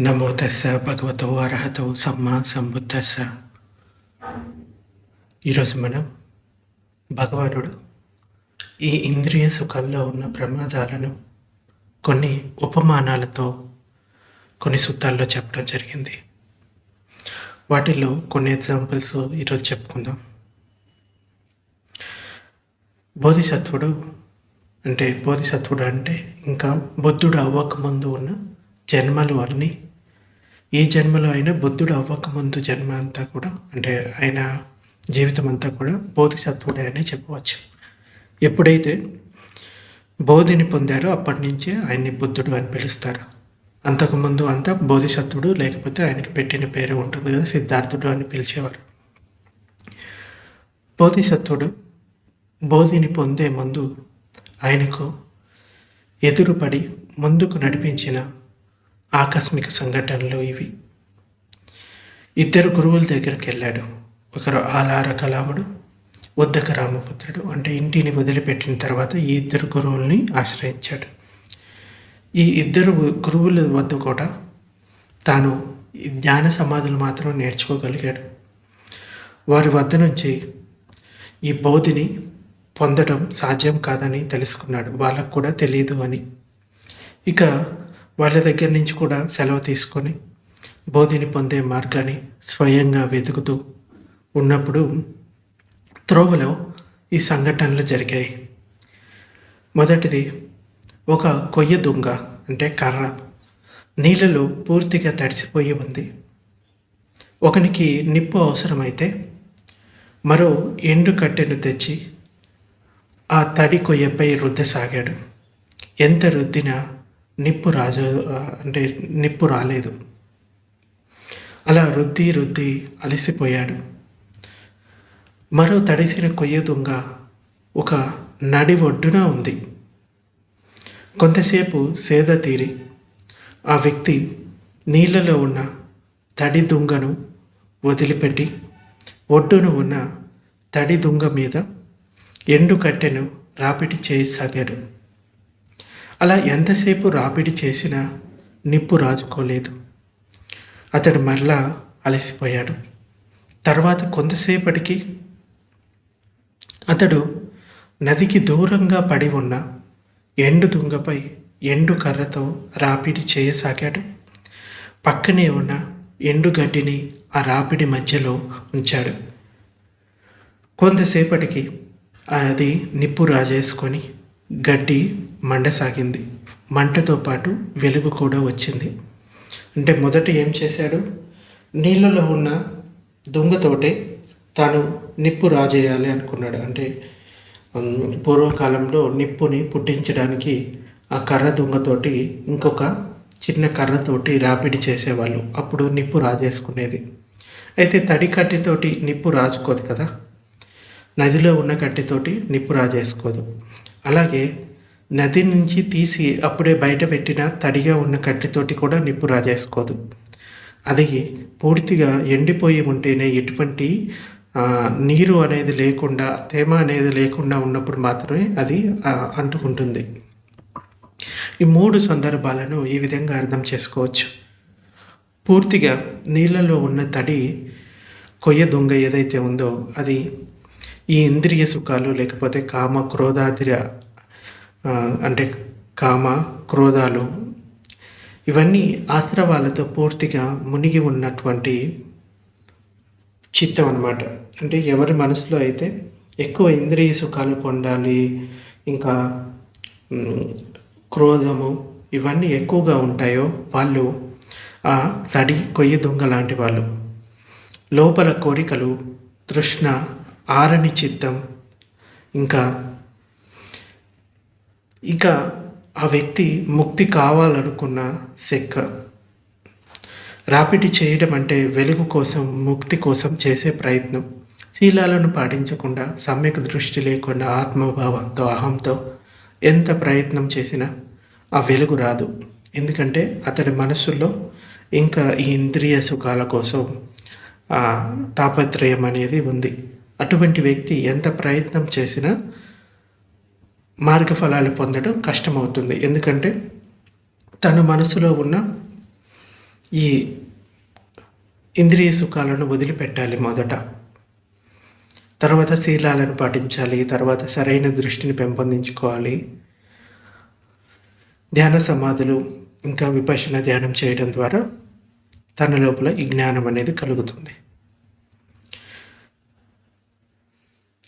నమో తస్స భగవతో అర్హతో సమ్మా సంబుద్ధస్స. ఈరోజు మనం భగవానుడు ఈ ఇంద్రియ సుఖాల్లో ఉన్న ప్రమాదాలను కొన్ని ఉపమానాలతో కొన్ని సూత్రాల్లో చెప్పడం జరిగింది. వాటిలో కొన్ని ఎగ్జాంపుల్స్ ఈరోజు చెప్పుకుందాం. బోధిసత్వుడు అంటే బోధిసత్వుడు అంటే ఇంకా బుద్ధుడు అవ్వకముందు ఉన్న జన్మలు అన్నీ ఈ జన్మలో అయినా బుద్ధుడు అవ్వకముందు జన్మ అంతా కూడా అంటే ఆయన జీవితం అంతా కూడా బోధిసత్వుడే అని చెప్పవచ్చు. ఎప్పుడైతే బోధిని పొందారో అప్పటి నుంచే ఆయన్ని బుద్ధుడు అని పిలుస్తారు. అంతకుముందు అంతా బోధిసత్వుడు లేకపోతే ఆయనకి పెట్టిన పేరు ఉంటుంది కదా సిద్ధార్థుడు అని పిలిచేవారు. బోధిసత్వుడు బోధిని పొందే ముందు ఆయనకు ఎదురుపడి ముందుకు నడిపించిన ఆకస్మిక సంఘటనలు ఇవి. ఇద్దరు గురువుల దగ్గరికి వెళ్ళాడు. ఒకరు ఆలార కలాముడు ఉద్దక రామపుత్రుడు. అంటే ఇంటిని వదిలిపెట్టిన తర్వాత ఈ ఇద్దరు గురువుల్ని ఆశ్రయించాడు. ఈ ఇద్దరు గురువుల వద్ద కూడా తాను జ్ఞాన సమాధులు మాత్రం నేర్చుకోగలిగాడు. వారి వద్ద నుంచి ఈ బోధిని పొందడం సాధ్యం కాదని తెలుసుకున్నాడు. వాళ్ళకు కూడా తెలియదు అని. ఇక వాళ్ళ దగ్గర నుంచి కూడా సెలవు తీసుకొని బోధిని పొందే మార్గాన్ని స్వయంగా వెతుకుతూ ఉన్నప్పుడు త్రోవలో ఈ సంఘటనలు జరిగాయి. మొదటిది ఒక కొయ్య దుంగ అంటే కర్ర నీళ్ళలో పూర్తిగా తడిసిపోయి ఉంది. ఒకనికి నిప్పు అవసరమైతే మరో ఎండు కట్టెను తెచ్చి ఆ తడి కొయ్యపై రుద్దసాగాడు. ఎంత రుద్దినా నిప్పు రాజ అంటే నిప్పు రాలేదు. అలా రుద్ది రుద్ది అలసిపోయాడు. మరో తడిసిన కొయ్య దుంగ ఒక నడి ఒడ్డున ఉంది. కొంతసేపు సేద తీరి ఆ వ్యక్తి నీళ్ళలో ఉన్న తడి దుంగను వదిలిపెట్టి ఒడ్డున ఉన్న తడి దుంగ మీద ఎండు కట్టెను రాపిడి చేయసాగాడు అలా ఎంతసేపు రాపిడి చేసినా నిప్పు రాజుకోలేదు. అతడు మరలా అలసిపోయాడు. తర్వాత కొంతసేపటికి అతడు నదికి దూరంగా పడి ఉన్న ఎండు దుంగపై ఎండు కర్రతో రాపిడి చేయసాగాడు. పక్కనే ఉన్న ఎండు గడ్డిని ఆ రాపిడి మధ్యలో ఉంచాడు. కొంతసేపటికి అది నిప్పు రాజేసుకొని గడ్డి మండసాగింది మంటతో పాటు వెలుగు కూడా వచ్చింది. అంటే మొదట ఏం చేశాడు? నీళ్ళలో ఉన్న దుంగతోటే తాను నిప్పు రాజేయాలి అనుకున్నాడు. అంటే పూర్వకాలంలో నిప్పుని పుట్టించడానికి ఆ కర్ర దుంగతోటి ఇంకొక చిన్న కర్రతోటి రాపిడి చేసేవాళ్ళు. అప్పుడు నిప్పు రాజేసుకునేది. అయితే తడి కట్టెతోటి నిప్పు రాజుకోదు కదా? నదిలో ఉన్న కట్టెతోటి నిప్పు రాజేసుకోదు. అలాగే నది నుంచి తీసి అప్పుడే బయట పెట్టిన తడిగా ఉన్న కట్టెతోటి కూడా నిప్పు రాజేసుకోదు. అది పూర్తిగా ఎండిపోయి ఉంటేనే ఎటువంటి నీరు అనేది లేకుండా తేమ అనేది లేకుండా ఉన్నప్పుడు మాత్రమే అది అంటుకుంటుంది. ఈ మూడు సందర్భాలను ఈ విధంగా అర్థం చేసుకోవచ్చు. పూర్తిగా నీళ్ళలో ఉన్న తడి కొయ్య దొంగ ఏదైతే ఉందో అది ఈ ఇంద్రియ సుఖాలు లేకపోతే కామ క్రోధాదిర అంటే కామ క్రోధాలు ఇవన్నీ ఆశ్రవాలతో పూర్తిగా మునిగి ఉన్నటువంటి చిత్తం అన్నమాట. అంటే ఎవరి మనసులో అయితే ఎక్కువ ఇంద్రియ సుఖాలు పొందాలి ఇంకా క్రోధము ఇవన్నీ ఎక్కువగా ఉంటాయో వాళ్ళు ఆ తడి కొయ్య దొంగ లాంటి వాళ్ళు లోపల కోరికలు తృష్ణ ఆరని చిత్తం. ఇంకా ఇంకా ఆ వ్యక్తి ముక్తి కావాలనుకున్న సెక్క. రాపిడి చేయడం అంటే వెలుగు కోసం ముక్తి కోసం చేసే ప్రయత్నం. శీలాలను పాటించకుండా సమ్యక్ దృష్టి లేకుండా ఆత్మభావంతో అహంతో ఎంత ప్రయత్నం చేసినా ఆ వెలుగు రాదు. ఎందుకంటే అతడి మనస్సులో ఇంకా ఈ ఇంద్రియ సుఖాల కోసం ఆ తాపత్రయం అనేది ఉంది. అటువంటి వ్యక్తి ఎంత ప్రయత్నం చేసినా మార్గఫలాలు పొందడం కష్టమవుతుంది. ఎందుకంటే తన మనసులో ఉన్న ఈ ఇంద్రియ సుఖాలను వదిలిపెట్టాలి మొదట. తర్వాత శీలాలను పాటించాలి తర్వాత సరైన దృష్టిని పెంపొందించుకోవాలి. ధ్యాన సమాధులు ఇంకా విపశన ధ్యానం చేయడం ద్వారా తన లోపల ఈ జ్ఞానం అనేది కలుగుతుంది.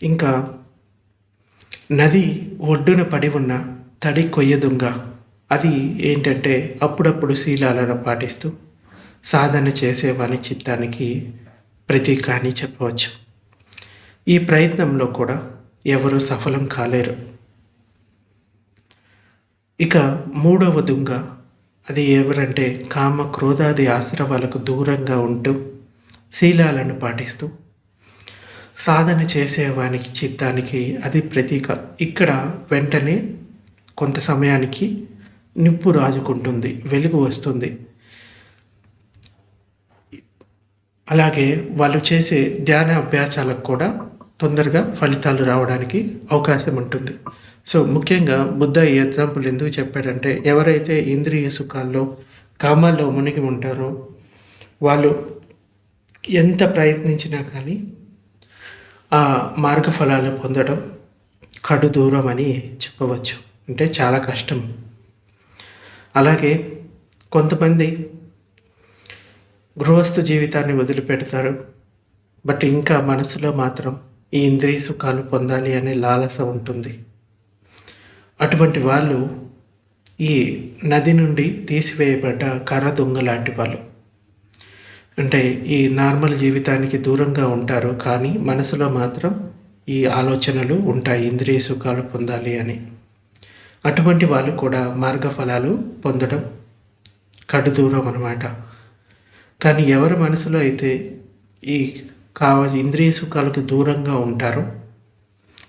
ఇంకా నది ఒడ్డున పడి ఉన్న తడి కొయ్యదుంగ అది ఏంటంటే అప్పుడప్పుడు శీలాలను పాటిస్తూ సాధన చేసేవాని చిత్తానికి ప్రతీక అని చెప్పవచ్చు. ఈ ప్రయత్నంలో కూడా ఎవరు సఫలం కాలేరు. ఇక మూడవ దుంగ అది ఎవరంటే కామ క్రోధాది ఆశ్రవాలకు దూరంగా ఉంటూ శీలాలను పాటిస్తూ సాధన చేసేవానికి చిత్తానికి అది ప్రతీక. ఇక్కడ వెంటనే కొంత సమయానికి నిప్పు రాజుకుంటుంది వెలుగు వస్తుంది. అలాగే వాళ్ళు చేసే ధ్యాన అభ్యాసాలకు కూడా తొందరగా ఫలితాలు రావడానికి అవకాశం ఉంటుంది. సో ముఖ్యంగా బుద్ధ ఈ ఎగ్జాంపుల్ ఎందుకు చెప్పాడంటే ఎవరైతే ఇంద్రియ సుఖాల్లో కామాల్లో మునిగి ఉంటారో వాళ్ళు ఎంత ప్రయత్నించినా కానీ ఆ మార్గ ఫలాలు పొందడం కడు దూరం అని చెప్పవచ్చు. అంటే చాలా కష్టం. అలాగే కొంతమంది గృహస్థ జీవితాన్ని వదిలిపెడతారు. బట్ ఇంకా మనసులో మాత్రం ఈ ఇంద్రియ సుఖాలు పొందాలి అనే లాలస ఉంటుంది. అటువంటి వాళ్ళు ఈ నది నుండి తీసివేయబడ్డ కర్ర దొంగ లాంటి వాళ్ళు. అంటే ఈ నార్మల్ జీవితానికి దూరంగా ఉంటారు కానీ మనసులో మాత్రం ఈ ఆలోచనలు ఉంటాయి ఇంద్రియ సుఖాలు పొందాలి అని. అటువంటి వాళ్ళు కూడా మార్గ ఫలాలు పొందడం కడు దూరం అనమాట కానీ ఎవరి మనసులో అయితే ఈ కావ ఇంద్రియ సుఖాలకు దూరంగా ఉంటారో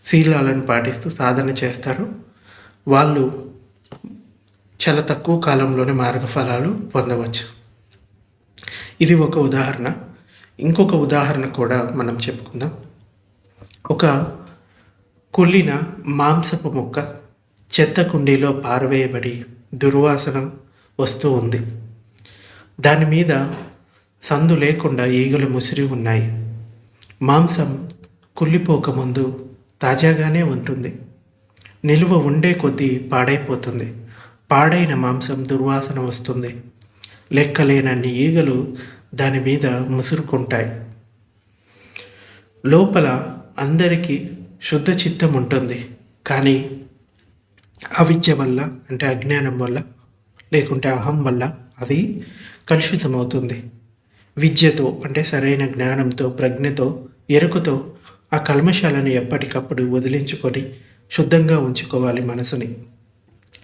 శీలాలను పాటిస్తూ సాధన చేస్తారు వాళ్ళు చాలా తక్కువ కాలంలోనే మార్గఫలాలు పొందవచ్చు. ఇది ఒక ఉదాహరణ. ఇంకొక ఉదాహరణ కూడా మనం చెప్పుకుందాం. ఒక కుళ్ళిన మాంసపు ముక్క చెత్త కుండీలో పారవేయబడి దుర్వాసన వస్తూ ఉంది. దాని మీద సందు లేకుండా ఈగలు ముసిరి ఉన్నాయి. మాంసం కుళ్ళిపోకముందు తాజాగానే ఉంటుంది. నిలువ ఉండే కొద్దీ పాడైపోతుంది. పాడైన మాంసం దుర్వాసన వస్తుంది. లెక్కలేనన్ని ఈగలు దాని మీద ముసురుకుంటాయి. లోపల అందరికీ శుద్ధ చిత్తం ఉంటుంది. కానీ అవిద్య వల్ల అంటే అజ్ఞానం వల్ల లేకుంటే అహం వల్ల అది కలుషితమవుతుంది. విద్యతో అంటే సరైన జ్ఞానంతో ప్రజ్ఞతో ఎరుకతో ఆ కల్మశాలను ఎప్పటికప్పుడు వదిలించుకొని శుద్ధంగా ఉంచుకోవాలి మనసుని.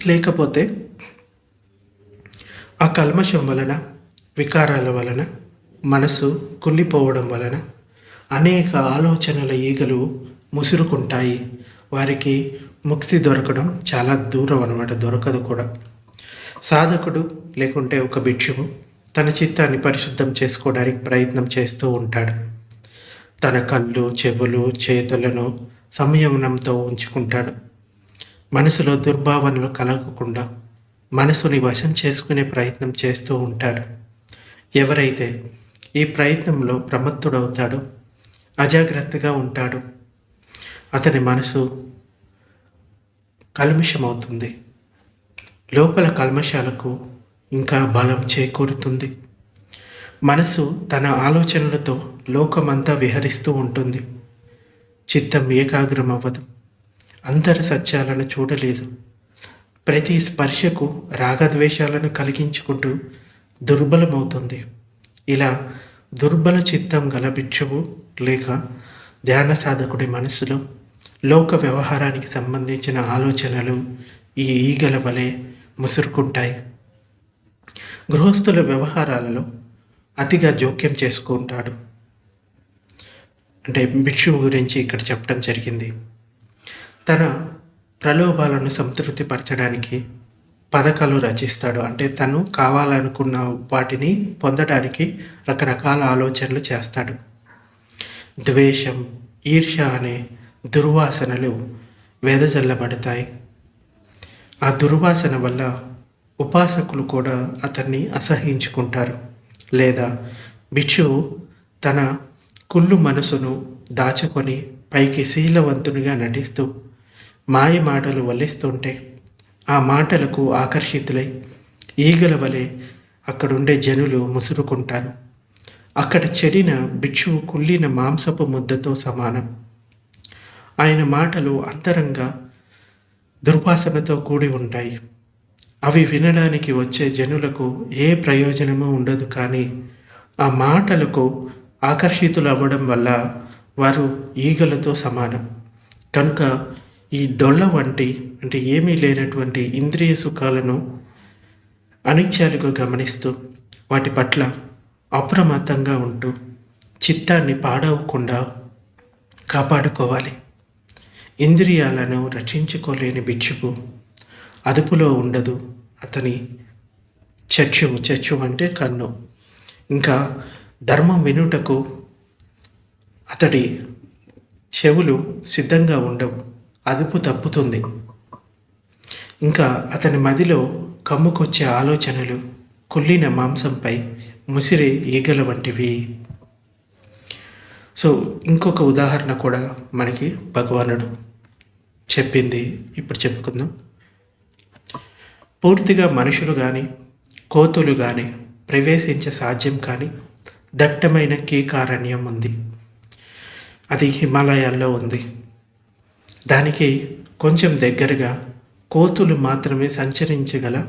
లేకపోతే ఆ కల్మషం వలన వికారాల వలన మనసు కుళ్ళిపోవడం వలన అనేక ఆలోచనల ఈగలు ముసురుకుంటాయి. వారికి ముక్తి దొరకడం చాలా దూరం అనమాట దొరకదు కూడా. సాధకుడు లేకుంటే ఒక భిక్షువు తన చిత్తాన్ని పరిశుద్ధం చేసుకోవడానికి ప్రయత్నం చేస్తూ ఉంటాడు. తన కళ్ళు చెవులు చేతులను సంయమనంతో ఉంచుకుంటాడు. మనసులో దుర్భావనలు కలగకుండా మనసుని వశం చేసుకునే ప్రయత్నం చేస్తూ ఉంటాడు. ఎవరైతే ఈ ప్రయత్నంలో ప్రమత్తుడవుతాడో అజాగ్రత్తగా ఉంటాడు. అతని మనసు కల్మిషమవుతుంది. లోపల కల్మషాలకు ఇంకా బలం చేకూరుతుంది. మనసు తన ఆలోచనలతో లోకమంతా విహరిస్తూ ఉంటుంది. చిత్తం ఏకాగ్రమవ్వదు. అందరి సత్యాలను చూడలేదు. ప్రతి స్పర్శకు రాగద్వేషాలను కలిగించుకుంటూ దుర్బలమవుతుంది. ఇలా దుర్బల చిత్తం గల భిక్షువు లేక ధ్యాన సాధకుడి మనసులో లోక వ్యవహారానికి సంబంధించిన ఆలోచనలు ఈ ఈగల వలె ముసురుకుంటాయి. గృహస్థుల వ్యవహారాలలో అతిగా జోక్యం చేసుకుంటాడు అంటే భిక్షువు గురించి ఇక్కడ చెప్పడం జరిగింది. తన ప్రలోభాలను సంతృప్తిపరచడానికి పథకాలు రచిస్తాడు. అంటే తను కావాలనుకున్న వాటిని పొందడానికి రకరకాల ఆలోచనలు చేస్తాడు. ద్వేషం ఈర్ష అనే దుర్వాసనలు వెదజల్లబడతాయి. ఆ దుర్వాసన వల్ల ఉపాసకులు కూడా అతన్ని అసహించుకుంటారు. లేదా భిక్షువు తన కుళ్ళు మనసును దాచుకొని పైకి శీలవంతునిగా నటిస్తూ మాయ మాటలు వల్లిస్తుంటే ఆ మాటలకు ఆకర్షితులై ఈగల వలె అక్కడుండే జనులు ముసురుకుంటారు. అక్కడ చెరిన భిక్షువు కుళ్ళిన మాంసపు ముద్దతో సమానం. ఆయన మాటలు అంతరంగా దుర్వాసనతో కూడి ఉంటాయి. అవి వినడానికి వచ్చే జనులకు ఏ ప్రయోజనము ఉండదు కానీ ఆ మాటలకు ఆకర్షితులు అవ్వడం వల్ల వారు ఈగలతో సమానం. కనుక ఈ డొల్ల వంటి అంటే ఏమీ లేనటువంటి ఇంద్రియ సుఖాలను అనిత్యాలుగా గమనిస్తూ వాటి పట్ల అప్రమత్తంగా ఉంటూ చిత్తాన్ని పాడవకుండా కాపాడుకోవాలి. ఇంద్రియాలను రక్షించుకోలేని భిక్షుకు అదుపులో ఉండదు. అతని చచ్చు చచ్చు అంటే కన్ను. ఇంకా ధర్మం వినుటకు అతడి చెవులు సిద్ధంగా ఉండవు. అదుపు తప్పుతుంది. ఇంకా అతని మదిలో కమ్ముకొచ్చే ఆలోచనలు కుళ్ళిన మాంసంపై ముసిరే ఈగల వంటివి. సో ఇంకొక ఉదాహరణ కూడా మనకి భగవానుడు చెప్పింది. ఇప్పుడు చెప్పుకుందాం. పూర్తిగా మనుషులు కానీ కోతులు కానీ ప్రవేశించే సాధ్యం కానీ దట్టమైన కీకారణ్యం ఉంది. అది హిమాలయాల్లో ఉంది. దానికి కొంచెం దగ్గరగా కోతులు మాత్రమే సంచరించగల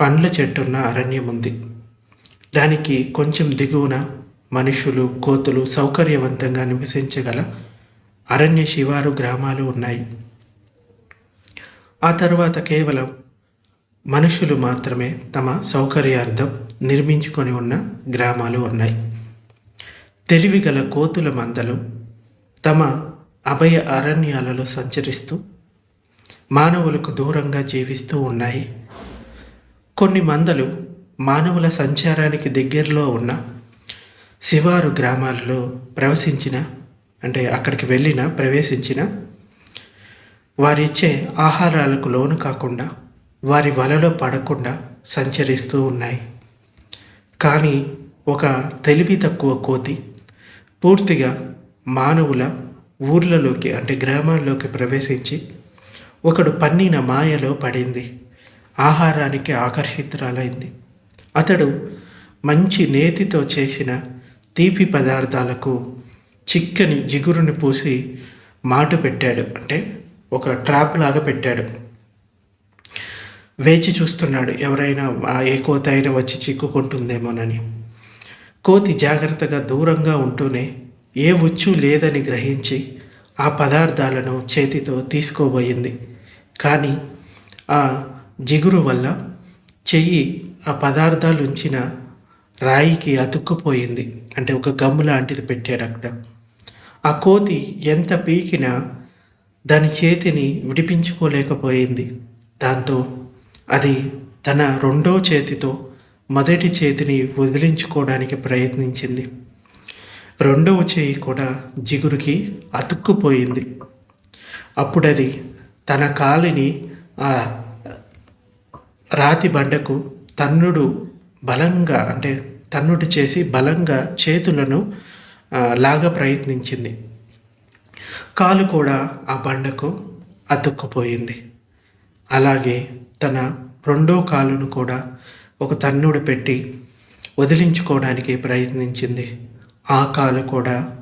పండ్ల చెట్టున్న అరణ్యం ఉంది. దానికి కొంచెం దిగువన మనుషులు కోతులు సౌకర్యవంతంగా నివసించగల అరణ్య శివారు గ్రామాలు ఉన్నాయి. ఆ తర్వాత కేవలం మనుషులు మాత్రమే తమ సౌకర్యార్థం నిర్మించుకొని ఉన్న గ్రామాలు ఉన్నాయి. తెలివిగల కోతుల మందలు తమ అభయ అరణ్యాలలో సంచరిస్తూ మానవులకు దూరంగా జీవిస్తూ ఉన్నాయి. కొన్ని మందలు మానవుల సంచారానికి దగ్గరలో ఉన్న శివారు గ్రామాలలో ప్రవశించిన అంటే అక్కడికి వెళ్ళిన ప్రవేశించిన వారిచ్చే ఆహారాలకు లోను కాకుండా వారి వలలో పడకుండా సంచరిస్తూ ఉన్నాయి. కానీ ఒక తెలివి తక్కువ కోతి పూర్తిగా మానవుల ఊర్లలోకి అంటే గ్రామాల్లోకి ప్రవేశించి ఒకడు పన్నిన మాయలో పడింది. ఆహారానికి ఆకర్షితురాలైంది. అతడు మంచి నేతితో చేసిన తీపి పదార్థాలకు చిక్కని జిగురుని పూసి మాటు పెట్టాడు. అంటే ఒక ట్రాప్ లాగా పెట్టాడు. వేచి చూస్తున్నాడు ఎవరైనా ఏ కోత అయినా వచ్చి చిక్కుకుంటుందేమోనని. కోతి జాగ్రత్తగా దూరంగా ఉంటూనే ఏ ఉచ్చు లేదని గ్రహించి ఆ పదార్థాలను చేతితో తీసుకోబోయింది. కానీ ఆ జిగురు వల్ల చెయ్యి ఆ పదార్థాలు ఉంచిన రాయికి అతుక్కుపోయింది. అంటే ఒక గమ్ము లాంటిది పెట్టాడు అక్కడ. ఆ కోతి ఎంత పీకినా దాని చేతిని విడిపించుకోలేకపోయింది. దాంతో అది తన రెండో చేతితో మొదటి చేతిని వదిలించుకోవడానికి ప్రయత్నించింది. రెండవ చేయి కూడా జిగురుకి అతుక్కుపోయింది. అప్పుడది తన కాలిని ఆ రాతి బండకు తన్నుడు బలంగా అంటే తన్నుడు చేసి బలంగా చేతులను లాగా ప్రయత్నించింది. కాలు కూడా ఆ బండకు అతుక్కుపోయింది. అలాగే తన రెండో కాలును కూడా ఒక తన్నుడు పెట్టి వదిలించుకోవడానికి ప్రయత్నించింది. ఆ కాలు కూడా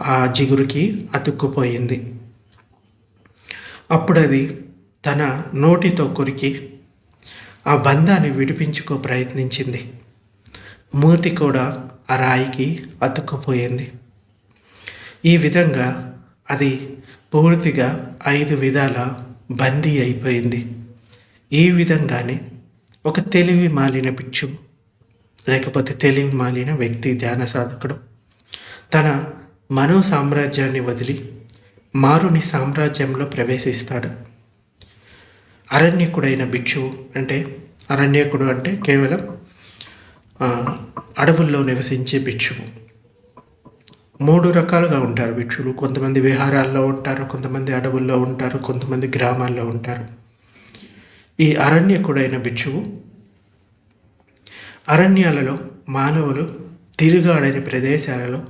ఆ జిగురుకి అతుక్కుపోయింది. అప్పుడు అది తన నోటితో కొరికి ఆ బంధాన్ని విడిపించుకో ప్రయత్నించింది. మూతి కూడా ఆ రాయికి అతుక్కుపోయింది. ఈ విధంగా అది పూర్తిగా ఐదు విధాల బందీ అయిపోయింది. ఈ విధంగానే ఒక తెలివి మాలిన పిచ్చు లేకపోతే తెలివి మాలిన వ్యక్తి ధ్యాన సాధకుడు తన మనో సామ్రాజ్యాన్ని వదిలి మారుని సామ్రాజ్యంలో ప్రవేశిస్తాడు. అరణ్యకుడైన భిక్షువు అంటే అరణ్యకుడు అంటే కేవలం అడవుల్లో నివసించే భిక్షువు. మూడు రకాలుగా ఉంటారు భిక్షులు. కొంతమంది విహారాల్లో ఉంటారు కొంతమంది అడవుల్లో ఉంటారు కొంతమంది గ్రామాల్లో ఉంటారు. ఈ అరణ్యకుడైన భిక్షువు అరణ్యాలలో మానవులు తిరుగాడని ప్రదేశాలలో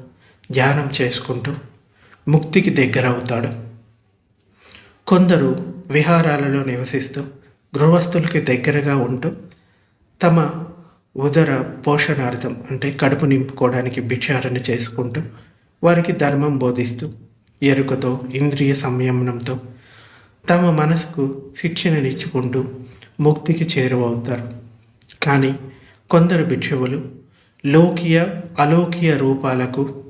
ధ్యానం చేసుకుంటూ ముక్తికి దగ్గరవుతాడు. కొందరు విహారాలలో నివసిస్తూ గృహస్థులకి దగ్గరగా ఉంటూ తమ ఉదర పోషణార్థం అంటే కడుపు నింపుకోవడానికి భిక్షారణ చేసుకుంటూ వారికి ధర్మం బోధిస్తూ ఎరుకతో ఇంద్రియ సంయమనంతో తమ మనసుకు శిక్షణనిచ్చుకుంటూ ముక్తికి చేరువవుతారు. కానీ కొందరు భిక్షువులు లోకీయ అలోకీయ రూపాలకు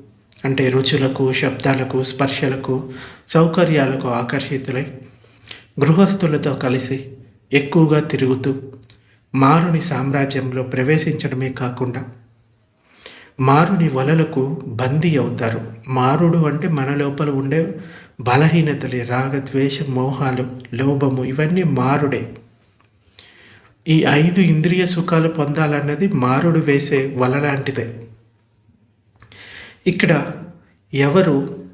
అంటే రుచులకు శబ్దాలకు స్పర్శలకు సౌకర్యాలకు ఆకర్షితులై గృహస్థులతో కలిసి ఎక్కువగా తిరుగుతూ మారుని సామ్రాజ్యంలో ప్రవేశించడమే కాకుండా మారుని వలలకు బందీ అవుతారు. మారుడు అంటే మన లోపల ఉండే బలహీనతలే రాగద్వేష మోహాలు లోభము ఇవన్నీ మారుడే. ఈ ఐదు ఇంద్రియ సుఖాలు పొందాలన్నది మారుడు వేసే వల లాంటిదే. ఇక్కడ ఎవరు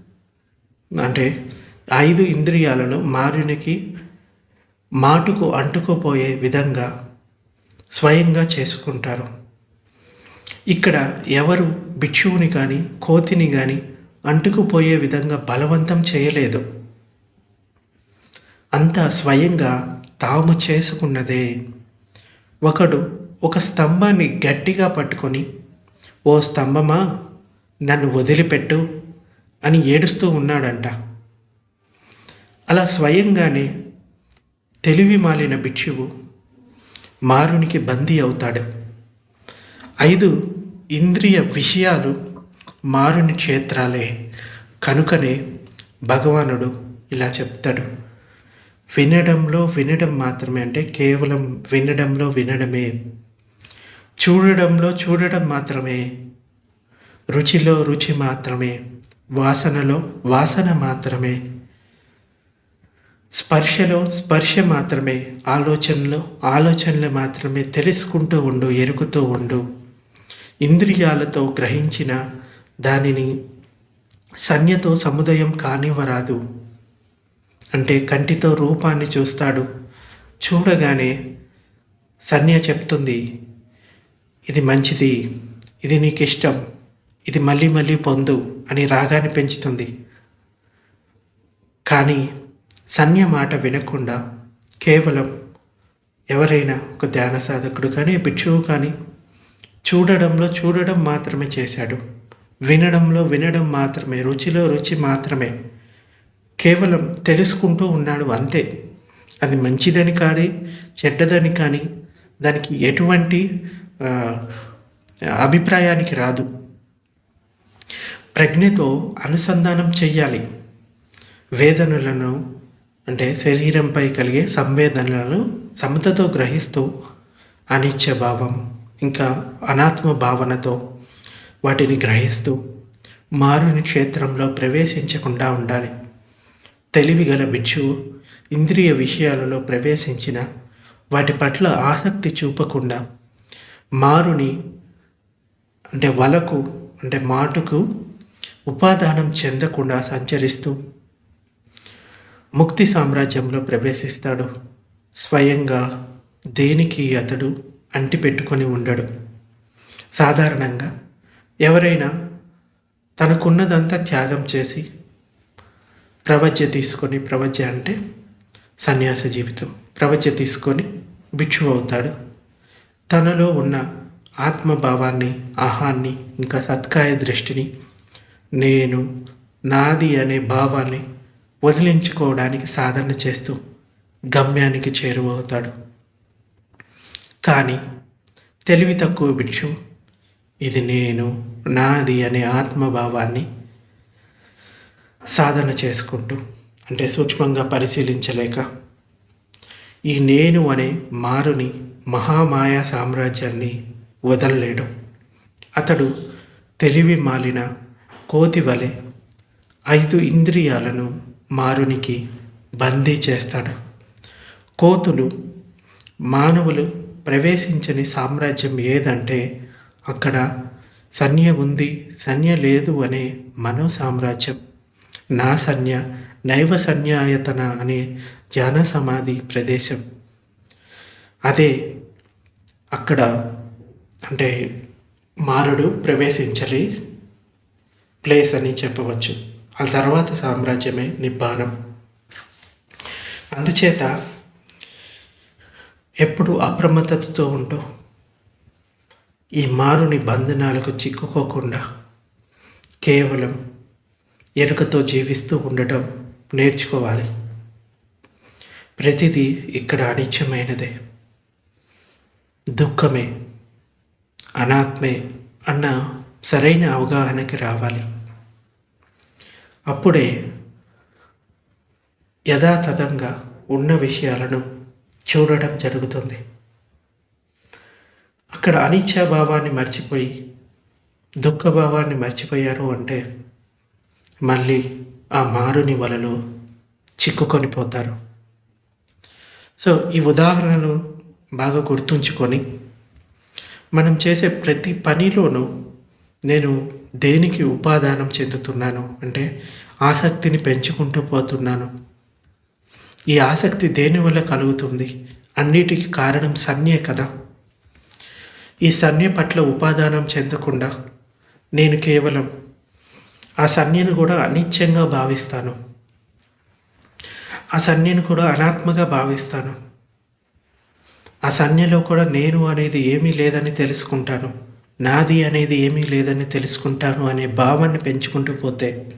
అంటే ఐదు ఇంద్రియాలను మారునికి మాటుకు అంటుకుపోయే విధంగా స్వయంగా చేసుకుంటారు. ఇక్కడ ఎవరు భిక్షువుని కానీ కోతిని కానీ అంటుకుపోయే విధంగా బలవంతం చేయలేదు. అంతా స్వయంగా తాము చేసుకున్నదే. ఒకడు ఒక స్తంభాన్ని గట్టిగా పట్టుకొని ఓ స్తంభమా నన్ను వదిలిపెట్టు అని ఏడుస్తూ ఉన్నాడంట. అలా స్వయంగానే తెలివి మాలిన భిక్షువు మారునికి బందీ అవుతాడు. ఐదు ఇంద్రియ విషయాలు మారుని క్షేత్రాలే. కనుకనే భగవానుడు ఇలా చెప్తాడు. వినడంలో వినడం మాత్రమే అంటే కేవలం వినడంలో వినడమే. చూడడంలో చూడడం మాత్రమే. రుచిలో రుచి మాత్రమే వాసనలో వాసన మాత్రమే. స్పర్శలో స్పర్శ మాత్రమే ఆలోచనలో ఆలోచనలు మాత్రమే తెలుసుకుంటూ ఉండు ఎరుగుతూ ఉండు. ఇంద్రియాలతో గ్రహించిన దానిని సన్యతో సముదయం కానివ్వరాదు. అంటే కంటితో రూపాన్ని చూస్తాడు. చూడగానే సన్య చెప్తుంది ఇది మంచిది ఇది నీకు ఇష్టం ఇది మళ్ళీ మళ్ళీ పొందు అని రాగాన్ని పెంచుతుంది. కానీ సన్య మాట వినకుండా కేవలం ఎవరైనా ఒక ధ్యాన సాధకుడు కానీ భిక్షువు కానీ చూడడంలో చూడడం మాత్రమే చేశాడు. వినడంలో వినడం మాత్రమే రుచిలో రుచి మాత్రమే. కేవలం తెలుసుకుంటూ ఉన్నాడు అంతే. అది మంచిదని కానీ చెడ్డదని కానీ దానికి ఎటువంటి అభిప్రాయానికి రాదు. ప్రజ్ఞతో అనుసంధానం చెయ్యాలి. వేదనలను అంటే శరీరంపై కలిగే సంవేదనలను సమతతో గ్రహిస్తూ అనిత్య భావం ఇంకా అనాత్మ భావనతో వాటిని గ్రహిస్తూ మారుని క్షేత్రంలో ప్రవేశించకుండా ఉండాలి. తెలివిగల భిక్షువు ఇంద్రియ విషయాలలో ప్రవేశించిన వాటి పట్ల ఆసక్తి చూపకుండా మారుని అంటే వలకు అంటే మాటుకు ఉపాదానం చెందకుండా సంచరిస్తూ ముక్తి సామ్రాజ్యంలో ప్రవేశిస్తాడు. స్వయంగా దేనికి అతడు అంటిపెట్టుకొని ఉండడు. సాధారణంగా ఎవరైనా తనకున్నదంతా త్యాగం చేసి ప్రవజ్య తీసుకొని ప్రవజ్య అంటే సన్యాస జీవితం. ప్రవజ్య తీసుకొని భిక్షు అవుతాడు. తనలో ఉన్న ఆత్మభావాన్ని ఆహాన్ని ఇంకా సత్కాయ దృష్టిని నేను నాది అనే భావాన్ని వదిలించుకోవడానికి సాధన చేస్తూ గమ్యానికి చేరువవుతాడు. కానీ తెలివి తక్కువ భిక్షు ఇది నేను నాది అనే ఆత్మభావాన్ని సాధన చేసుకుంటూ అంటే సూక్ష్మంగా పరిశీలించలేక ఈ నేను అనే మారుని మహామాయా సామ్రాజ్యాన్ని వదలలేడు. అతడు తెలివి మాలిన కోతి వలె ఐదు ఇంద్రియాలను మారునికి బందీ చేస్తాడు. కోతులు మానవులు ప్రవేశించని సామ్రాజ్యం ఏదంటే అక్కడ సన్య ఉంది సన్య లేదు అనే మనో సామ్రాజ్యం నా సన్య నైవ సన్యాయతన అనే ధ్యాన సమాధి ప్రదేశం. అదే అక్కడ అంటే మారుడు ప్రవేశించలే ప్లేస్ అని చెప్పవచ్చు. ఆ తర్వాత సామ్రాజ్యమే నిబ్బానం అందుచేత ఎప్పుడు అప్రమత్తతతో ఉంటూ ఈ మారుని బంధనాలకు చిక్కుకోకుండా కేవలం ఎరుకతో జీవిస్తూ ఉండటం నేర్చుకోవాలి. ప్రతిదీ ఇక్కడ అనిత్యమైనదే. దుఃఖమే అనాత్మే అన్న సరైన అవగాహనకి రావాలి. అప్పుడే యథాతథంగా ఉన్న విషయాలను చూడడం జరుగుతుంది. అక్కడ అనిచ్చాభావాన్ని మర్చిపోయి దుఃఖభావాన్ని మర్చిపోయారు అంటే మళ్ళీ ఆ మారుని వలలో చిక్కుకొని పోతారు. సో ఈ ఉదాహరణలు బాగా గుర్తుంచుకొని మనం చేసే ప్రతి పనిలోనూ నేను దేనికి ఉపాదానం చెందుతున్నాను? అంటే ఆసక్తిని పెంచుకుంటూ పోతున్నాను. ఈ ఆసక్తి దేనివల్ల కలుగుతుంది? అన్నిటికి కారణం సన్యే కదా. ఈ సన్య పట్ల ఉపాదానం చెందకుండా నేను కేవలం ఆ సన్యను కూడా అనిత్యంగా భావిస్తాను. ఆ సన్యను కూడా అనాత్మగా భావిస్తాను. ఆ సన్యలో కూడా నేను అనేది ఏమీ లేదని తెలుసుకుంటాను. నాది అనేది ఏమీ లేదని తెలుసుకుంటాను అనే భావాన్ని పెంచుకుంటూ పోతే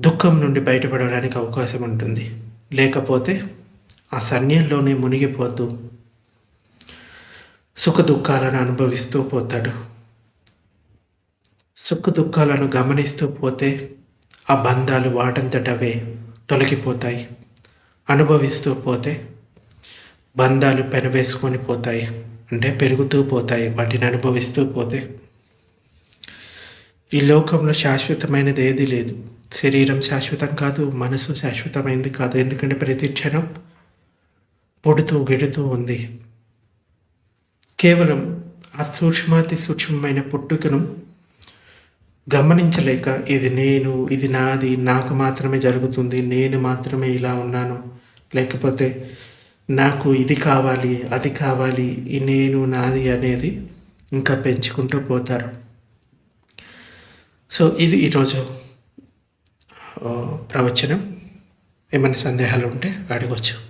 దుఃఖం నుండి బయటపడడానికి అవకాశం ఉంటుంది. లేకపోతే ఆ సన్యంలోనే మునిగిపోతూ సుఖ దుఃఖాలను అనుభవిస్తూ పోతాడు. సుఖ దుఃఖాలను గమనిస్తూ పోతే ఆ బంధాలు వాటంతటవే తొలగిపోతాయి. అనుభవిస్తూ పోతే బంధాలు పెనవేసుకొని పోతాయి. అంటే పెరుగుతూ పోతాయి వాటిని అనుభవిస్తూ పోతే. ఈ లోకంలో శాశ్వతమైనది ఏది లేదు. శరీరం శాశ్వతం కాదు మనసు శాశ్వతమైనది కాదు. ఎందుకంటే ప్రతి క్షణం పొడుతూ గెడుతూ ఉంది. కేవలం ఆ సూక్ష్మాతి సూక్ష్మమైన పుట్టుకను గమనించలేక ఇది నేను ఇది నాది నాకు మాత్రమే జరుగుతుంది నేను మాత్రమే ఇలా ఉన్నాను. లేకపోతే నాకు ఇది కావాలి అది కావాలి నేను నాది అనేది ఇంకా పెంచుకుంటూ పోతారు. సో ఇది ఈరోజు ప్రవచనం. ఏమైనా సందేహాలు ఉంటే అడగవచ్చు